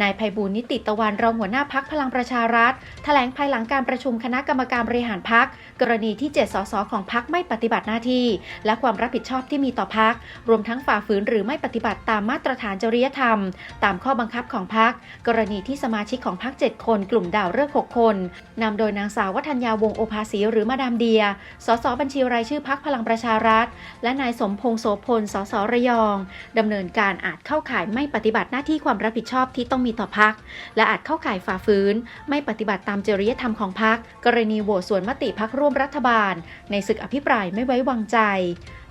นายไพบูลนิติตะวันรองหัวหน้าพักพลังประชารัฐแถลงภายหลังการประชุมคณะกรรมการบริหารพักกรณีที่ 7 สสของพักไม่ปฏิบัติหน้าที่ และความรับผิดชอบที่มีต่อพักรวมทั้งฝ่าฝืนหรือไม่ปฏิบัติตามมาตรฐานจริยธรรม ตามข้อบังคับของพักกรณีที่สมาชิกของพัก7คน กลุ่มดาวเลิกษ์6คนนำโดยนางสาววัฒนยาวงโอภาสีหรือมาดามเดีย สสบัญชีรายชื่อพักพลังประชารัฐ และนายสมพงษ์โสพล สสระยองดำเนินการอาจเข้าข่ายไม่ปฏิบัติหน้าที่ความรับผิดชอบที่ต้องมีต่อพัก และอาจเข้าข่ายฝ่าฝืน ไม่ปฏิบัติตามจริยธรรมของพัก กรณีโหวตสวนมติพักร่วมรัฐบาล ในศึกอภิปรายไม่ไว้วางใจ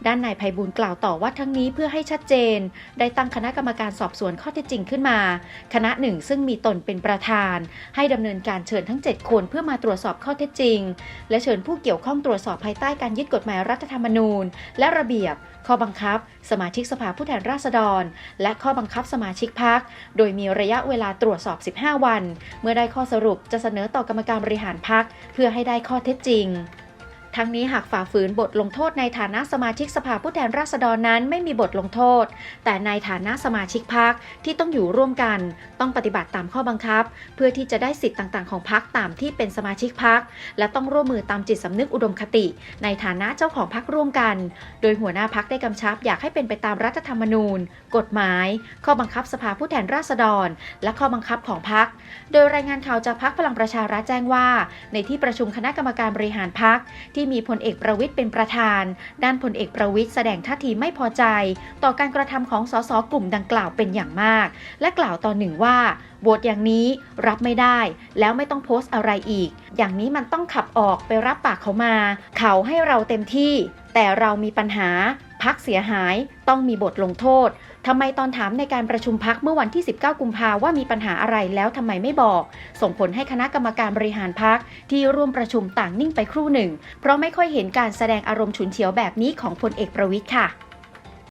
ด้านนายไพบูลกล่าวต่อว่าทั้งนี้เพื่อให้ชัดเจน ได้ตั้งคณะกรรมการสอบสวนข้อเท็จจริงขึ้นมา คณะหนึ่งซึ่งมีตนเป็นประธาน ให้ดำเนินการเชิญทั้ง 7 คนเพื่อมาตรวจสอบข้อเท็จจริง และเชิญผู้เกี่ยวข้องตรวจสอบภายใต้การยึดกฎหมายรัฐธรรมนูญ และระเบียบ ข้อบังคับ สมาชิกสภาผู้แทนราษฎร และข้อบังคับสมาชิกพักโดยมีระยะเวลาตรวจสอบ 15 วัน เมื่อได้ข้อสรุปจะเสนอต่อกรรมการบริหารพักเพื่อให้ได้ข้อเท็จจริง ทั้งนี้หากฝ่าฝืนบทลงโทษในฐานะสมาชิกสภาผู้แทนราษฎรนั้นไม่มีบทลงโทษ แต่ในฐานะสมาชิกพักที่ต้องอยู่ร่วมกัน ต้องปฏิบัติตามข้อบังคับ เพื่อที่จะได้สิทธิ์ต่างๆของพักตามที่เป็นสมาชิกพักและต้องร่วมมือตามจิตสำนึกอุดมคติ ในฐานะเจ้าของพักร่วมกัน โดยหัวหน้าพักได้กำชับอยากให้เป็นไปตามรัฐธรรมนูญ กฎหมาย ข้อบังคับสภาผู้แทนราษฎร และข้อบังคับของพักโดยรายงานข่าวจากพักพลังประชารัฐแจ้งว่า ในที่ประชุมคณะกรรมการบริหารพักที่มีพลเอกประวิทย์เป็นประธาน ด้านพลเอกประวิทย์แสดงท่าทีไม่พอใจ ต่อการกระทำของสสกลุ่มดังกล่าวเป็นอย่างมาก และกล่าวตอนหนึ่งว่าโหวตอย่างนี้รับไม่ได้ แล้วไม่ต้องโพสต์อะไรอีก อย่างนี้มันต้องขับออกไปรับปากเขามา เขาให้เราเต็มที่ แต่เรามีปัญหาพักเสียหายต้องมีบทลงโทษ ทำไมตอนถามในการประชุมพักเมื่อวันที่ 19 กุมภาว่ามีปัญหาอะไรแล้วทำไมไม่บอก ส่งผลให้คณะกรรมการบริหารพักที่ร่วมประชุมต่างนิ่งไปครู่หนึ่ง เพราะไม่ค่อยเห็นการแสดงอารมณ์ฉุนเฉียวแบบนี้ของพลเอกประวิทย์ค่ะ